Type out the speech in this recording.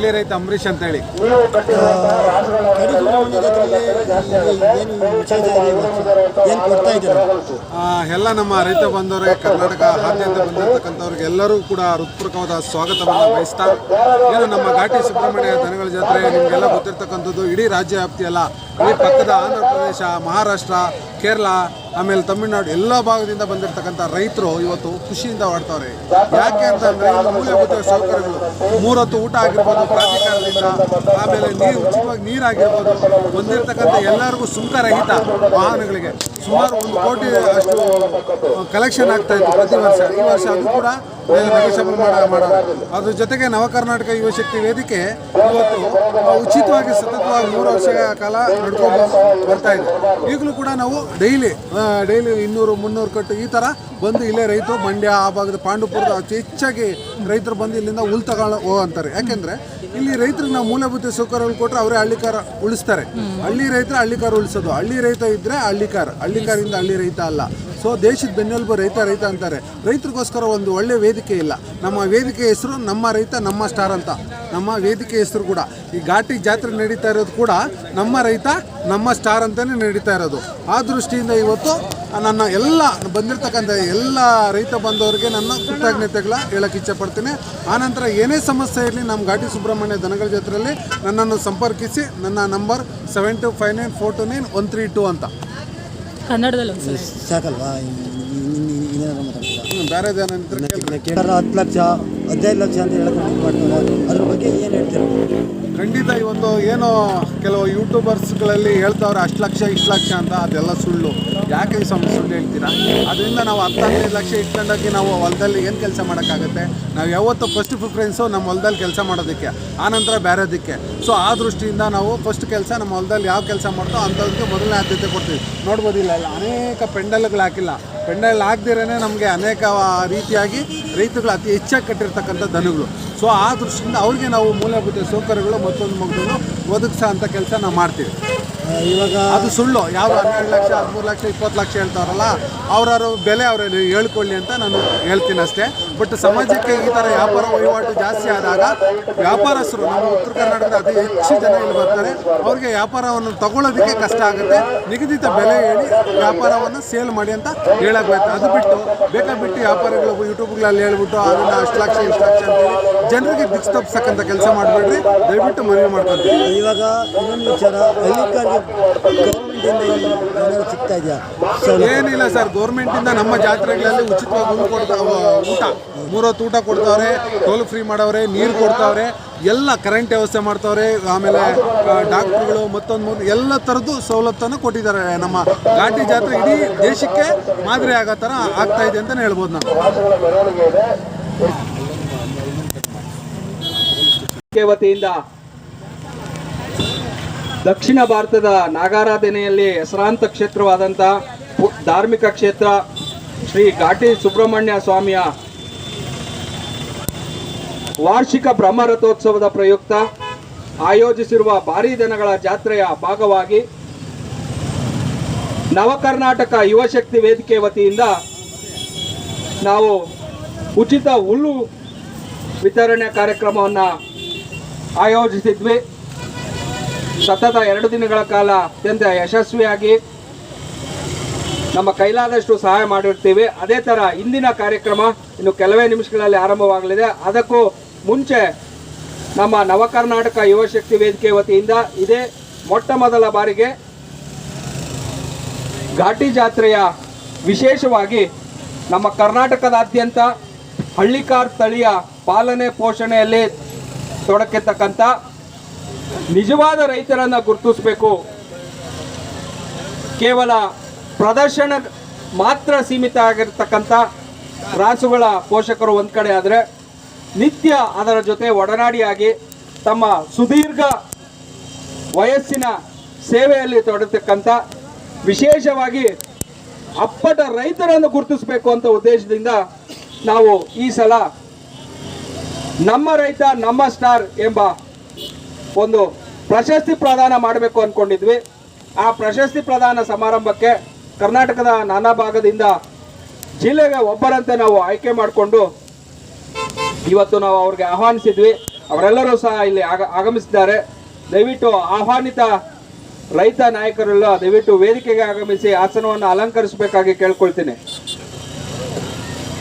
ಹಳ್ಳಿ ರೈತ ಅಂಬರೀಷ್ ಅಂತೇಳಿ. ಏನು ಎಲ್ಲ ನಮ್ಮ ರೈತ ಬಂದವರಿಗೆ, ಕರ್ನಾಟಕ ಆದ್ಯಂತ ಬಂದಿರತಕ್ಕಂಥವ್ರಿಗೆ ಎಲ್ಲರೂ ಕೂಡ ಹೃತ್ಪೂರ್ವಕವಾದ ಸ್ವಾಗತವನ್ನು ಬಯಸ್ತಾ, ಏನು ನಮ್ಮ ಘಾಟಿ ಸುಬ್ರಹ್ಮಣ್ಯ ದನಗಳ ಜಾತ್ರೆ ನಿಮಗೆಲ್ಲ ಗೊತ್ತಿರ್ತಕ್ಕಂಥದ್ದು, ಇಡೀ ರಾಜ್ಯ ವ್ಯಾಪ್ತಿಯಲ್ಲ. ಇಡೀ ಪಕ್ಕದ ಆಂಧ್ರ ಪ್ರದೇಶ, ಮಹಾರಾಷ್ಟ್ರ, ಕೇರಳ ಆಮೇಲೆ ತಮಿಳುನಾಡು ಎಲ್ಲ ಭಾಗದಿಂದ ಬಂದಿರತಕ್ಕಂಥ ರೈತರು ಇವತ್ತು ಖುಷಿಯಿಂದ ಆಡ್ತಾವ್ರೆ. ಯಾಕೆ ಅಂತಂದ್ರೆ ಇಲ್ಲಿ ಮೂಲಭೂತ ಸೌಕರ್ಯಗಳು. ಮೂರೊತ್ತು ಊಟ ಆಗಿರ್ಬೋದು, ಪ್ರಾಧಿಕಾರದಿಂದ. ಆಮೇಲೆ ನೀರು ಉಚಿತವಾಗಿ ನೀರಾಗಿರ್ಬೋದು. ಬಂದಿರತಕ್ಕಂಥ ಎಲ್ಲರಿಗೂ ಸುಂಕ ರಹಿತ ವಾಹನಗಳಿಗೆ ಸುಮಾರು ಒಂದು ಕೋಟಿ ಅಷ್ಟು ಕಲೆಕ್ಷನ್ ಆಗ್ತಾ ಇತ್ತು ಪ್ರತಿ ವರ್ಷ. ಈ ವರ್ಷ ಅದು ಕೂಡ ಮಾಡ ಮಾಡೋದು ಅದ್ರ ಜೊತೆಗೆ ನವ ಕರ್ನಾಟಕ ಯುವಶಕ್ತಿ ವೇದಿಕೆ ಇವತ್ತು ಉಚಿತವಾಗಿ ಸತತವಾಗಿ ಮೂರು ವರ್ಷಗಳ ಕಾಲ ನಡ್ಕೊಂಡು ಬರ್ತಾ ಇದೆ. ಈಗಲೂ ಕೂಡ ನಾವು ಡೈಲಿ ಡೈಲಿ ಇನ್ನೂರು, ಮುನ್ನೂರು ಕಟ್ಟು ಈ ಥರ ಬಂದು ಇಲ್ಲೇ ರೈತರು ಮಂಡ್ಯ, ಆ ಭಾಗದ ಪಾಂಡುಪುರದ ಅತಿ ಹೆಚ್ಚಾಗಿ ರೈತರು ಬಂದು ಇಲ್ಲಿಂದ ಹುಲ್ ತಗೊಳ್ಳೋ ಹೋ ಅಂತಾರೆ. ಯಾಕೆಂದರೆ ಇಲ್ಲಿ ರೈತರಿಗೆ ನಾವು ಮೂಲಭೂತ ಸೌಕರ್ಯಗಳು ಕೊಟ್ಟರೆ ಅವರೇ ಹಳ್ಳಿಕಾರ ಉಳಿಸ್ತಾರೆ. ಹಳ್ಳಿ ರೈತರು ಹಳ್ಳಿಕಾರ ಉಳಿಸೋದು. ಹಳ್ಳಿ ರೈತ ಇದ್ದರೆ ಹಳ್ಳಿಕಾರ. ಹಳ್ಳಿಕಾರಿಂದ ಹಳ್ಳಿ ರೈತ ಅಲ್ಲ. ಸೊ ದೇಶದ ಬೆನ್ನೆಲುಬು ರೈತ ರೈತ ಅಂತಾರೆ. ರೈತರಿಗೋಸ್ಕರ ಒಂದು ಒಳ್ಳೆ ವೇದಿಕೆ ಇಲ್ಲ. ನಮ್ಮ ವೇದಿಕೆ ಹೆಸರು ನಮ್ಮ ರೈತ, ನಮ್ಮ ಸ್ಟಾರ್ ಅಂತ. ನಮ್ಮ ವೇದಿಕೆ ಹೆಸರು ಕೂಡ. ಈ ಘಾಟಿ ಜಾತ್ರೆ ನಡೀತಾ ಇರೋದು ಕೂಡ ನಮ್ಮ ರೈತ, ನಮ್ಮ ಸ್ಟಾರ್ ಅಂತಲೇ ನಡೀತಾ ಇರೋದು. ಆ ದೃಷ್ಟಿಯಿಂದ ಇವತ್ತು ನನ್ನ ಎಲ್ಲ ಬಂದಿರತಕ್ಕಂಥ ಎಲ್ಲ ರೈತ ಬಂದವರಿಗೆ ನನ್ನ ಕೃತಜ್ಞತೆಗಳ ಹೇಳಕ್ಕೆ ಇಚ್ಛಪಡ್ತೀನಿ. ಆನಂತರ ಏನೇ ಸಮಸ್ಯೆ ಇರಲಿ ನಮ್ಮ ಘಾಟಿ ಸುಬ್ರಹ್ಮಣ್ಯ ದನಗಳ ಜಾತ್ರೆಯಲ್ಲಿ ನನ್ನನ್ನು ಸಂಪರ್ಕಿಸಿ, ನನ್ನ number seven two five nine four two nine one three two ಅಂತ. ಕನ್ನಡದಲ್ಲಿ ಒಂದ್ಸಲ ಸಾಕಲ್ವಾ? ಇನ್ನೇನಾದ್ರು ಮಾತಾಡ್ತೀರಾ? ಬೇರೆ. ಕೇಳಾರ ಹತ್ತು ಲಕ್ಷ ಹದಿನೈದು ಲಕ್ಷ ಅಂತ ಹೇಳ್ಕೊಂಡು ಇದು ಮಾಡ್ತಾರೆ. ಅದ್ರ ಬಗ್ಗೆ ಏನು ಹೇಳ್ತೀರಾ? ಖಂಡಿತ ಇವತ್ತು ಏನು ಕೆಲವು ಯೂಟ್ಯೂಬರ್ಸ್ಗಳಲ್ಲಿ ಹೇಳ್ತಾವ್ರೆ ಅಷ್ಟು ಲಕ್ಷ, ಇಷ್ಟು ಲಕ್ಷ ಅಂತ, ಅದೆಲ್ಲ ಸುಳ್ಳು. ಯಾಕೆ ಈ ಸಮ, ಸುಳ್ಳು ಹೇಳ್ತೀರಾ? ಅದರಿಂದ ನಾವು ಹತ್ತು ಹದಿನೈದು ಲಕ್ಷ ಇಟ್ಕೊಂಡೋಗಿ ನಾವು ಹೊಲದಲ್ಲಿ ಏನು ಕೆಲಸ ಮಾಡೋಕ್ಕಾಗುತ್ತೆ? ನಾವು ಯಾವತ್ತು ಫಸ್ಟ್ ಪ್ರಿಫರೆನ್ಸು ನಮ್ಮ ಹೊಲದಲ್ಲಿ ಕೆಲಸ ಮಾಡೋದಕ್ಕೆ ಆನಂತರ ಬೇರೆದಕ್ಕೆ ಸೊ ಆ ದೃಷ್ಟಿಯಿಂದ ನಾವು ಫಸ್ಟ್ ಕೆಲಸ ನಮ್ಮ ಹೊಲದಲ್ಲಿ ಯಾವ ಕೆಲಸ ಮಾಡ್ತೋ ಅಂಥದಕ್ಕೆ ಮೊದಲನೇ ಆದ್ಯತೆ ಕೊಡ್ತೀವಿ. ನೋಡ್ಬೋದಿಲ್ಲ ಅನೇಕ ಪೆಂಡಲ್ಗಳು ಹಾಕಿಲ್ಲ. ಪೆಂಡಲ್ ಹಾಕ್ದಿರೇ ನಮಗೆ ಅನೇಕ ರೀತಿಯಾಗಿ ರೈತಗಳು ಅತಿ ಹೆಚ್ಚಾಗಿ ಕಟ್ಟಿರ್ತಕ್ಕಂಥ ದನಗಳು. ಸೊ ಆ ದೃಷ್ಟಿಯಿಂದ ಅವ್ರಿಗೆ ನಾವು ಮೂಲಭೂತ ಸೌಕರ್ಯಗಳು ಮತ್ತೊಂದು ಮಗದನ್ನು ಒದಗಿಸೋ ಅಂತ ಕೆಲಸ ನಾವು ಮಾಡ್ತೀವಿ. ಇವಾಗ ಅದು ಸುಳ್ಳು. ಯಾರು ಹನ್ನೆರಡು ಲಕ್ಷ ಹದಿಮೂರು ಲಕ್ಷ ಇಪ್ಪತ್ತು ಲಕ್ಷ ಹೇಳ್ತಾರಲ್ಲ ಅವ್ರವ್ರ ಬೆಲೆ ಅವರಲ್ಲಿ ಹೇಳ್ಕೊಳ್ಳಿ ಅಂತ ನಾನು ಹೇಳ್ತೀನಿ ಅಷ್ಟೇ. ಬಟ್ ಸಮಾಜಕ್ಕೆ ಈ ಥರ ವ್ಯಾಪಾರ ವಹಿವಾಟು ಜಾಸ್ತಿ ಆದಾಗ ವ್ಯಾಪಾರಸ್ಥರು ನಮ್ಮ ಉತ್ತರ ಕರ್ನಾಟಕದ ಅತಿ ಹೆಚ್ಚು ಜನ ಇಲ್ಲಿ ಬರ್ತಾರೆ ಅವ್ರಿಗೆ ವ್ಯಾಪಾರವನ್ನು ತಗೊಳ್ಳೋದಕ್ಕೆ ಕಷ್ಟ ಆಗುತ್ತೆ. ನಿಗದಿತ ಬೆಲೆ ಹೇಳಿ ವ್ಯಾಪಾರವನ್ನು ಸೇಲ್ ಮಾಡಿ ಅಂತ ಹೇಳಬೇಕು ಅದು ಬಿಟ್ಟು ಬೇಕಾ ಬಿಟ್ಟು ವ್ಯಾಪಾರಿಗಳು ಯೂಟ್ಯೂಬ್ಗಳಲ್ಲಿ ಹೇಳ್ಬಿಟ್ಟು ಅದನ್ನು ಅಷ್ಟು ಲಕ್ಷ ಇಷ್ಟು ಲಕ್ಷ ಅಂತೇಳಿ ಜನರಿಗೆ ದಿಕ್ಸ್ ತಪ್ಪಿಸಕ್ಕಂಥ ಕೆಲಸ ಮಾಡಬೇಡ್ರಿ. ದಯವಿಟ್ಟು ಮನವಿ ಮಾಡ್ಕೊಂತೀವಿ ಇವಾಗ ಇನ್ನೊಂದು ವಿಚಾರ ಸಿಗ್ತಾ ಇದೆಯಾ? ಏನಿಲ್ಲ ಸರ್ ಗೌರ್ಮೆಂಟಿಂದ ನಮ್ಮ ಜಾತ್ರೆಗಳಲ್ಲಿ ಉಚಿತವಾಗಿ ಹುಲ್ಲು ಕೊಡ್ತಾವ ಊಟ ಮೂರೊತ್ತು ಊಟ ಕೊಡ್ತಾವ್ರೆ ಟೋಲ್ ಫ್ರೀ ಮಾಡವ್ರೆ ನೀರು ಕೊಡ್ತಾವ್ರೆ ಎಲ್ಲ ಕರೆಂಟ್ ವ್ಯವಸ್ಥೆ ಮಾಡ್ತಾವ್ರೆ ಆಮೇಲೆ ಡಾಕ್ಟ್ರುಗಳು ಮತ್ತೊಂದು ಮೂರು ಎಲ್ಲ ಥರದ್ದು ಸವಲತ್ತನ್ನು ಕೊಟ್ಟಿದ್ದಾರೆ ನಮ್ಮ ಘಾಟಿ ಜಾತ್ರೆ ಇಡೀ ದೇಶಕ್ಕೆ ಮಾದರಿ ಆಗೋ ಥರ ಆಗ್ತಾ ಇದೆ ಅಂತಲೇ ಹೇಳ್ಬೋದು ನಾವು ಕೆ ವತಿಯಿಂದ ದಕ್ಷಿಣ ಭಾರತದ ನಾಗಾರಾಧನೆಯಲ್ಲಿ ಹೆಸರಾಂತ ಕ್ಷೇತ್ರವಾದಂತಹ ಧಾರ್ಮಿಕ ಕ್ಷೇತ್ರ ಶ್ರೀ ಘಾಟಿ ಸುಬ್ರಹ್ಮಣ್ಯ ಸ್ವಾಮಿಯ ವಾರ್ಷಿಕ ಬ್ರಹ್ಮರಥೋತ್ಸವದ ಪ್ರಯುಕ್ತ ಆಯೋಜಿಸಿರುವ ಭಾರೀ ದನಗಳ ಜಾತ್ರೆಯ ಭಾಗವಾಗಿ ನವಕರ್ನಾಟಕ ಯುವಶಕ್ತಿ ವೇದಿಕೆ ವತಿಯಿಂದ ನಾವು ಉಚಿತ ಹುಲ್ಲು ವಿತರಣೆ ಕಾರ್ಯಕ್ರಮವನ್ನು ಆಯೋಜಿಸಿದ್ವಿ. ಸತತ ಎರಡು ದಿನಗಳ ಕಾಲ ಅತ್ಯಂತ ಯಶಸ್ವಿಯಾಗಿ ನಮ್ಮ ಕೈಲಾದಷ್ಟು ಸಹಾಯ ಮಾಡಿರ್ತೀವಿ. ಅದೇ ಥರ ಇಂದಿನ ಕಾರ್ಯಕ್ರಮ ಇನ್ನು ಕೆಲವೇ ನಿಮಿಷಗಳಲ್ಲಿ ಆರಂಭವಾಗಲಿದೆ. ಅದಕ್ಕೂ ಮುಂಚೆ ನಮ್ಮ ನವಕರ್ನಾಟಕ ಯುವಶಕ್ತಿ ವೇದಿಕೆ ವತಿಯಿಂದ ಇದೇ ಮೊಟ್ಟ ಮೊದಲ ಬಾರಿಗೆ ಘಾಟಿ ಜಾತ್ರೆಯ ವಿಶೇಷವಾಗಿ ನಮ್ಮ ಕರ್ನಾಟಕದಾದ್ಯಂತ ಹಳ್ಳಿಕಾರ್ ತಳಿಯ ಪಾಲನೆ ಪೋಷಣೆಯಲ್ಲಿ ತೊಡಕಿರ್ತಕ್ಕಂಥ ನಿಜವಾದ ರೈತರನ್ನು ಗುರುತಿಸಬೇಕು. ಕೇವಲ ಪ್ರದರ್ಶನ ಮಾತ್ರ ಸೀಮಿತ ಆಗಿರ್ತಕ್ಕಂಥ ರಾಸುಗಳ ಪೋಷಕರು ಒಂದು ಕಡೆ ಆದರೆ ನಿತ್ಯ ಅದರ ಜೊತೆ ಒಡನಾಡಿಯಾಗಿ ತಮ್ಮ ಸುದೀರ್ಘ ವಯಸ್ಸಿನ ಸೇವೆಯಲ್ಲಿ ತೊಡತಕ್ಕಂಥ ವಿಶೇಷವಾಗಿ ಅಪ್ಪಟ ರೈತರನ್ನು ಗುರುತಿಸಬೇಕು ಅಂತ ಉದ್ದೇಶದಿಂದ ನಾವು ಈ ಸಲ ನಮ್ಮ ರೈತ, ನಮ್ಮ ಸ್ಟಾರ್ ಎಂಬ ಒಂದು ಪ್ರಶಸ್ತಿ ಪ್ರದಾನ ಮಾಡಬೇಕು ಅಂದ್ಕೊಂಡಿದ್ವಿ ಆ ಪ್ರಶಸ್ತಿ ಪ್ರದಾನ ಸಮಾರಂಭಕ್ಕೆ ಕರ್ನಾಟಕದ ನಾನಾ ಭಾಗದಿಂದ ಜಿಲ್ಲೆಗೆ ಒಬ್ಬರಂತೆ ನಾವು ಆಯ್ಕೆ ಮಾಡಿಕೊಂಡು ಇವತ್ತು ನಾವು ಅವ್ರಿಗೆ ಆಹ್ವಾನಿಸಿದ್ವಿ. ಅವರೆಲ್ಲರೂ ಸಹ ಇಲ್ಲಿ ಆಗ, ಆಗಮಿಸಿದ್ದಾರೆ. ದಯವಿಟ್ಟು ಆಹ್ವಾನಿತ ರೈತ ನಾಯಕರೆಲ್ಲ ದಯವಿಟ್ಟು ವೇದಿಕೆಗೆ ಆಗಮಿಸಿ ಆಸನವನ್ನು ಅಲಂಕರಿಸಬೇಕಾಗಿ ಕೇಳ್ಕೊಳ್ತೀನಿ.